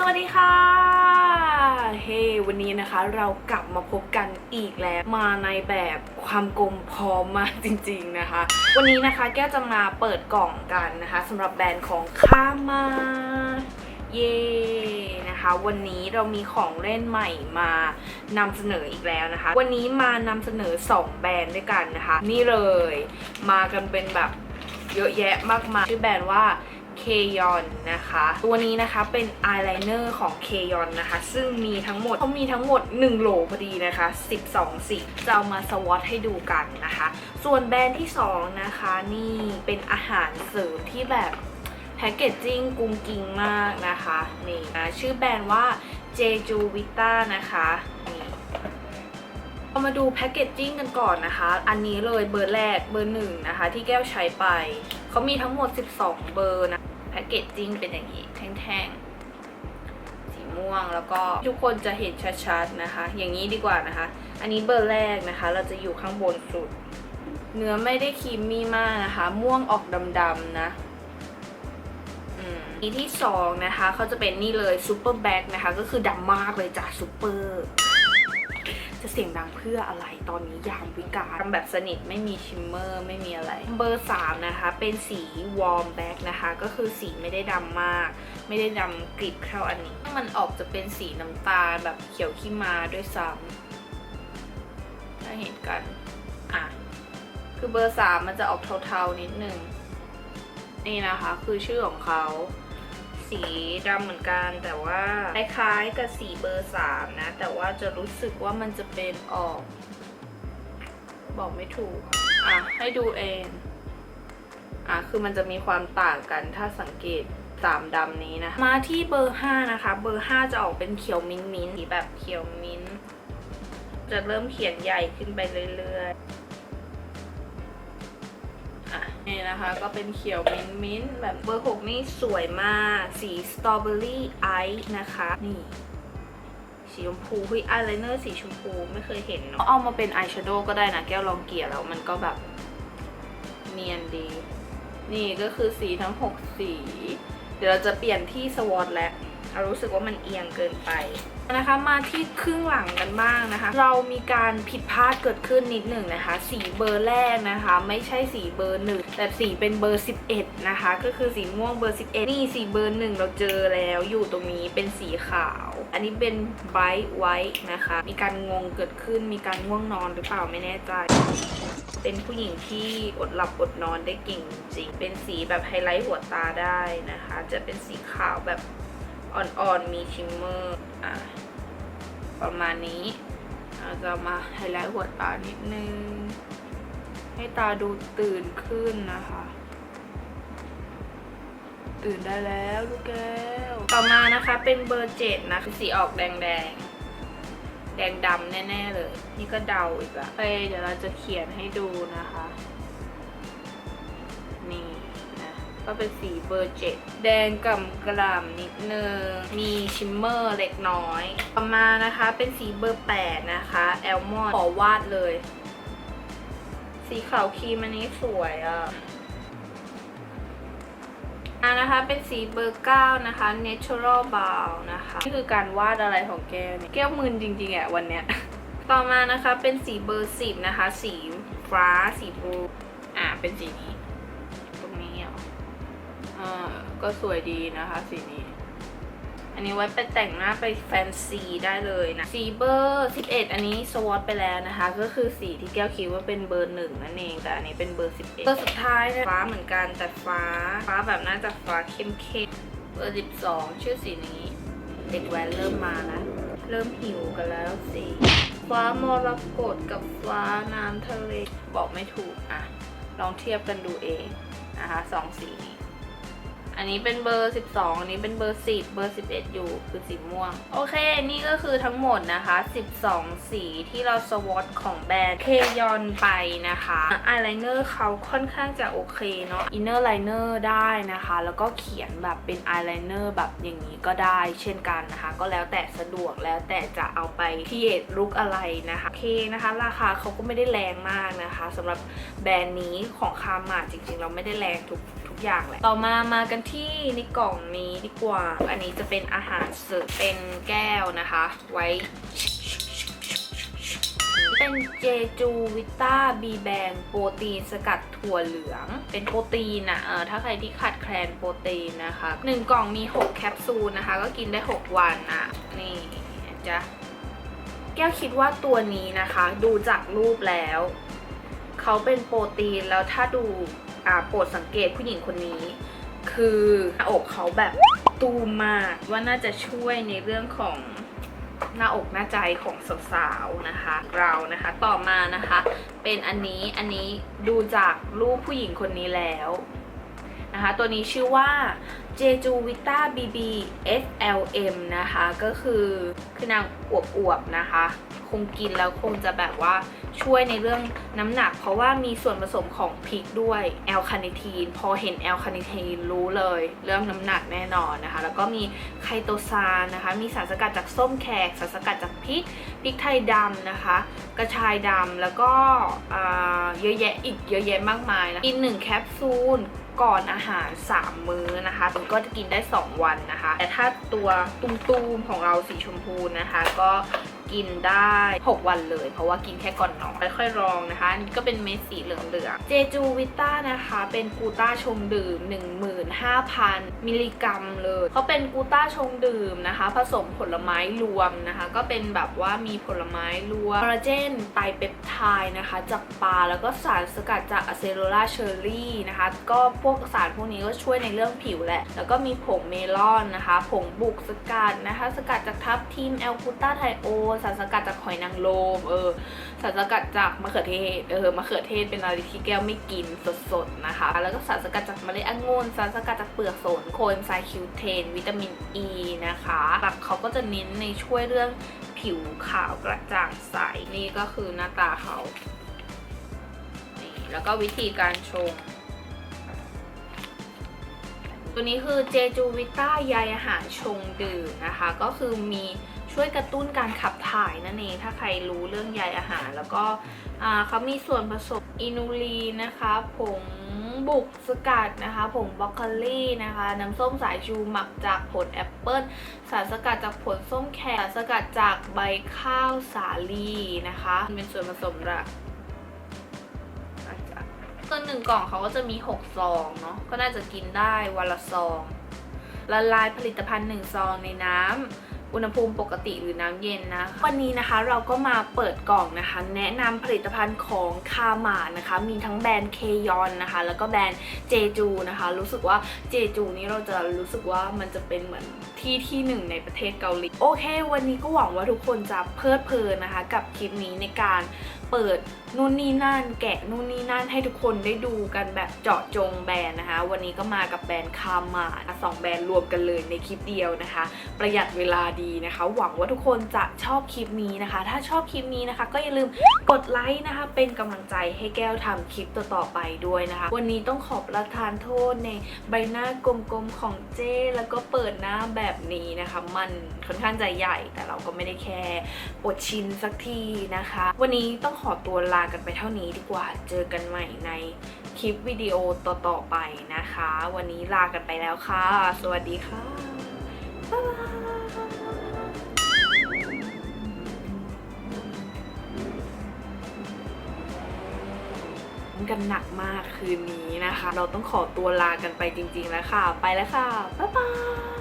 สวัสดีค่ะ เฮ้วันนี้นะคะเรากลับมาพบกันอีกแล้ว มาในแบบความกลมพร้อมมากจริงๆนะคะ วันนี้นะคะแก้จะมาเปิดกล่องกันนะคะสำหรับแบรนด์ของข้ามาเย่นะคะวันนี้เรามีของเล่นใหม่มานำเสนออีกแล้วนะคะ วันนี้มานำเสนอ 2 แบรนด์ด้วยกันนะคะ นี่เลย มากันเป็นแบบเยอะแยะมากมายชื่อแบรนด์ว่า เคยอนนะคะ ตัวนี้นะคะเป็นอายไลเนอร์ของเคยอนนะคะ ซึ่งมีทั้งหมดเขามีทั้งหมด 1 โหลพอดีนะคะ 12 สีจะเอามาสวอตให้ดูกันนะคะ ส่วนแบรนด์ที่ 2 นะคะนี่เป็นอาหารเสริมที่แบบแพคเกจจิ้งกุ้งกิ้งมากนะคะนี่นะชื่อแบรนด์ว่าเจจูวิต้านะคะนี่เรามาดูแพคเกจจิ้งกันก่อนนะคะ อันนี้เลยเบอร์แรกเบอร์หนึ่งนะคะ ที่แก้วใช้ไป เขามีทั้งหมด 12 เบอร์นะ พคเกจจิ้งเป็นอย่างนี้ แท่งๆ สีม่วงแล้วก็ทุกคนจะเห็นชัดๆนะคะ อย่างนี้ดีกว่านะคะ อันนี้เบอร์แรกนะคะ เราจะอยู่ข้างบนสุด เนื้อไม่ได้ครีมมี่มากนะคะ ม่วงออกดำๆนะอันที่สองนะคะเขาจะเป็นนี่เลยซูเปอร์แบ็กนะคะ ก็คือดำมากเลยจ้ะซูเปอร์ จะเสียงดังเพื่ออะไรตอนนี้ยามวิกาลทำแบบสนิทไม่มีชิมเมอร์ไม่มีอะไร เบอร์ 3 นะคะ เป็นสีวอร์มแบ็กนะคะ ก็คือสีไม่ได้ดำมาก ไม่ได้ดำกริบเท่าอันนี้ มันออกจะเป็นสีน้ำตาลแบบเขียวขี้มาด้วยซ้ำถ้าเห็นกัน อะ คือเบอร์ 3 มันจะออกเทาๆนิดนึง นี่นะคะ คือชื่อของเขา สีดำเหมือนกัน แต่ว่าคล้ายๆกับสีเบอร์สามนะ แต่ว่าจะรู้สึกว่ามันจะเป็นออก บอกไม่ถูก อะ ให้ดูเอง อะ คือมันจะมีความต่างกันถ้าสังเกตสามดำนี้นะ มาที่เบอร์ห้านะคะ เบอร์ห้าจะออกเป็นเขียวมิ้นท์มิ้นสีแบบเขียวมิ้นท์จะเริ่มเขียนใหญ่ขึ้นไปเรื่อยๆ นี่นะคะก็เป็นเขียวมิ้นท์มิ้นแบบเบอร์หกนี่สวยมาก สีสตรอเบอรี่ไอซ์นะคะ นี่สีชมพูเฮ้ยอายไลเนอร์สีชมพูไม่เคยเห็นเนาะเอามาเป็นอายแชโดว์ก็ได้นะ แก้วลองเกลี่ยแล้วมันก็แบบ เนียนดี นี่ก็คือสีทั้ง 6 สี เดี๋ยวเราจะเปลี่ยนที่สวอตแล้ว เรารู้สึกว่ามันเอียงเกินไปนะคะมาที่ครึ่งหลังกันบ้างนะคะ เรามีการผิดพลาดเกิดขึ้นนิดหนึ่งนะคะ สีเบอร์แรกนะคะ ไม่ใช่สีเบอร์หนึ่งแต่สีเป็นเบอร์ 11 นะคะ ก็คือสีม่วงเบอร์ 11 นี่สีเบอร์หนึ่งเราเจอแล้วอยู่ตรงนี้เป็นสีขาว อันนี้เป็นไบท์ไวท์นะคะ มีการงงเกิดขึ้นมีการง่วงนอนหรือเปล่าไม่แน่ใจ เป็นผู้หญิงที่อดหลับอดนอนได้เก่งจริง เป็นสีแบบไฮไลท์หัวตาได้นะคะ จะเป็นสีขาวแบบ อ่อนๆ มีชิมเมอร์อะประมาณนี้ เราจะมาไฮไลท์หัวตานิดนึง ให้ตาดูตื่นขึ้นนะคะ ตื่นได้แล้วลูกแก้ว ต่อมานะคะเป็นเบอร์เจ็ดนะสีออกแดงๆแดงดำแน่ ๆ เลย นี่ก็เดาอีกละไปเดี๋ยวเราจะเขียนให้ดูนะคะ ก็เป็นสีเบอร์เจ็ดแดงกำกล่ำนิดนึง มีชิมเมอร์เล็กน้อย ต่อมานะคะเป็นสีเบอร์แปดนะคะแอลมอนขอวาดเลย สีขาวครีมอันนี้สวยอะอ่านะคะเป็นสีเบอร์เก้านะคะ natural brown นะคะ นี่คือการวาดอะไรของแก้วเนี่ยแก้วมึนจริงๆอะวันเนี้ย ต่อมานะคะเป็นสีเบอร์สิบนะคะ สีฟ้าสีบลูอ่าเป็นสีนี้ อ่าก็สวยดีนะคะสีนี้ อันนี้ไว้ไปแต่งหน้าไปแฟนซีได้เลยนะสีเบอร์11 อันนี้สวอตไปแล้วนะคะ ก็คือสีที่แก้วคิดว่าเป็นเบอร์หนึ่งนั่นเอง แต่อันนี้เป็นเบอร์11เบอร์สุดท้ายนะฟ้าเหมือนกันแต่ฟ้า ฟ้าแบบน่าจะฟ้าเข้มๆเบอร์12 ชื่อสีนี้ เด็กแว้นเริ่มมาแล้วเริ่มหิวกันแล้วสิฟ้ามรกตกับฟ้าน้ำทะเลบอกไม่ถูกอะ ลองเทียบกันดูเองนะคะสองสีนี้ อันนี้เป็นเบอร์ 12 อันนี้เป็นเบอร์ 10 เบอร์ 11 อยู่คือสีม่วง โอเค นี่ก็คือทั้งหมดนะคะ 12 สีที่เราสวอตของแบรนด์เคยอนไปนะคะอายไลเนอร์เขาค่อนข้างจะโอเคเนาะอินเนอร์ไลเนอร์ได้นะคะ แล้วก็เขียนแบบเป็นอายไลเนอร์แบบอย่างนี้ก็ได้เช่นกันนะคะ ก็แล้วแต่สะดวกแล้วแต่จะเอาไปที่เอทลุกอะไรนะคะโอเคนะคะราคาเขาก็ไม่ได้แรงมากนะคะสำหรับแบรนด์นี้ของคามาจริงๆ เราไม่ได้แรงทุกทุกอย่างแหละต่อมามากันที่ในกล่องนี้ดีกว่า อันนี้จะเป็นอาหารเสริมเป็นแก้วนะคะ ไว้ เป็นเจจูวิต้าบีแบงโปรตีนสกัดถั่วเหลือง เป็นโปรตีนนะเออถ้าใครที่ขาดแคลนโปรตีนนะคะหนึ่งกล่องมี 6 แคปซูลนะคะ ก็กินได้ 6 วันอะ นี่จะ แก้วคิดว่าตัวนี้นะคะ ดูจากรูปแล้วเขาเป็นโปรตีนแล้วถ้าดูอ่าโปรดสังเกตผู้หญิงคนนี้ คือหน้าอกเขาแบบตูมมากว่าน่าจะช่วยในเรื่องของหน้าอกหน้าใจของสาวๆนะคะ เรานะคะต่อมานะคะ เป็นอันนี้อันนี้ดูจากรูปผู้หญิงคนนี้แล้ว นะคะ ตัวนี้ชื่อว่าเจจูวิต้าบีบี FLM นะคะ ก็คือคือนางอวบๆนะคะ คงกินแล้วคงจะแบบว่าช่วยในเรื่องน้ำหนัก เพราะว่ามีส่วนผสมของพริกด้วยแอลคาเนทีน พอเห็นแอลคาเนทีนรู้เลย เรื่องน้ำหนักแน่นอนนะคะ แล้วก็มีไคโตซานนะคะ มีสารสกัดจากส้มแขก สารสกัดจากพริกพริกไทยดำนะคะ กระชายดำแล้วก็เยอะแยะอีกเยอะแยะมากมายนะกิน1แคปซูล ก่อนอาหาร 3 มื้อนะคะตุ้มก็จะกินได้ 2 วันนะคะ แต่ถ้าตัวตุ้มๆของเราสีชมพูนะคะ ก็ กินได้ 6 วันเลย เพราะว่ากินแค่ก่อนนอนค่อยๆลองนะคะนนี้ก็เป็นเม็ดสีเหลืองๆเจจูวิต้านะคะ เป็นกูต้าชงดื่ม 15,000 มิลลิกรัมเลยเขาเป็นกูต้าชงดื่มนะคะ ผสมผลไม้รวมนะคะ ก็เป็นแบบว่ามีผลไม้รวมคอลลาเจนไตรเปปไทด์นะคะ จากปลาแล้วก็สารสกัดจากอะเซโรลาเชอร์รี่นะคะ ก็พวกสารพวกนี้ก็ช่วยในเรื่องผิวแหละ แล้วก็มีผงเมลอนนะคะ ผงบุกสกัดนะคะ สกัดจากทับทิมแอลกูต้าไทโอสารสกัดจากหอยนางรมเออสารสกัดจากมะเขือเทศเออมะเขือเทศเป็นอะไรที่แก้วไม่กินสดๆนะคะ แล้วก็สารสกัดจากเมล็ดองุ่นสารสกัดจากเปลือกสนโคนไซคิวเทนวิตามินอ e ีนะคะหลักเขาก็จะเน้นในช่วยเรื่องผิวขาวกระจ่างใสนี่ก็คือหน้าตาเขานี่แล้วก็วิธีการชงตัวนี้คือเจจูวิต้าใยอาหารชงดื่มนะคะ ก็คือมี ช่วยกระตุ้นการขับถ่ายนั่นเองถ้าใครรู้เรื่องใยอาหาร แล้วก็เขามีส่วนผสมอินูลีนนะคะผงบุกสกัดนะคะผงบรอกโคลีนะคะ น้ำส้มสายชูหมักจากผลแอปเปิลสารสกัดจากผลส้มแขกสารสกัดจากใบข้าวสาลีนะคะ เป็นส่วนผสมหลักตัวหนึ่งกล่องเขาก็จะมี 6 ซองเนาะก็น่าจะกินได้วันละซองละลายผลิตภัณฑ์ 1 ซองในน้ำ อุณหภูมิปกติหรือน้ำเย็นนะ วันนี้นะคะเราก็มาเปิดกล่องนะคะ แนะนำผลิตภัณฑ์ของคาหมานะคะ มีทั้งแบรนด์เคยอนนะคะ แล้วก็แบรนด์เจจูนะคะ รู้สึกว่าเจจูนี้เราจะรู้สึกว่ามันจะเป็นเหมือนที่ที่หนึ่งในประเทศเกาหลีโอเค วันนี้ก็หวังว่าทุกคนจะเพลิดเพลินนะคะ กับคลิปนี้ในการเปิดนู่นนี่นั่น แกะนู่นนี่นั่นให้ทุกคนได้ดูกันแบบเจาะจงแบรนด์นะคะ วันนี้ก็มากับแบรนด์คามาสองแบรนด์รวมกันเลยในคลิปเดียวนะคะ ประหยัดเวลาดีนะคะ หวังว่าทุกคนจะชอบคลิปนี้นะคะ ถ้าชอบคลิปนี้นะคะ ก็อย่าลืมกดไลค์นะคะ เป็นกำลังใจให้แก้วทำคลิปต่อๆไปด้วยนะคะ วันนี้ต้องขอประทานโทษในใบหน้ากลมๆของเจ้แล้วก็เปิดหน้าแบแบบนี้นะคะ มันค่อนข้างจะใหญ่ แต่เราก็ไม่ได้แค่อดชินสักทีนะคะ วันนี้ต้องขอตัวลากันไปเท่านี้ดีกว่าเจอกันใหม่ในคลิปวิดีโอต่อๆไปนะคะ วันนี้ลากันไปแล้วค่ะ สวัสดีค่ะบ๊ายบายกันหนักมากคืนนี้นะคะ เราต้องขอตัวลากันไปจริงๆแล้วค่ะ ไปแล้วค่ะ บ๊ายบาย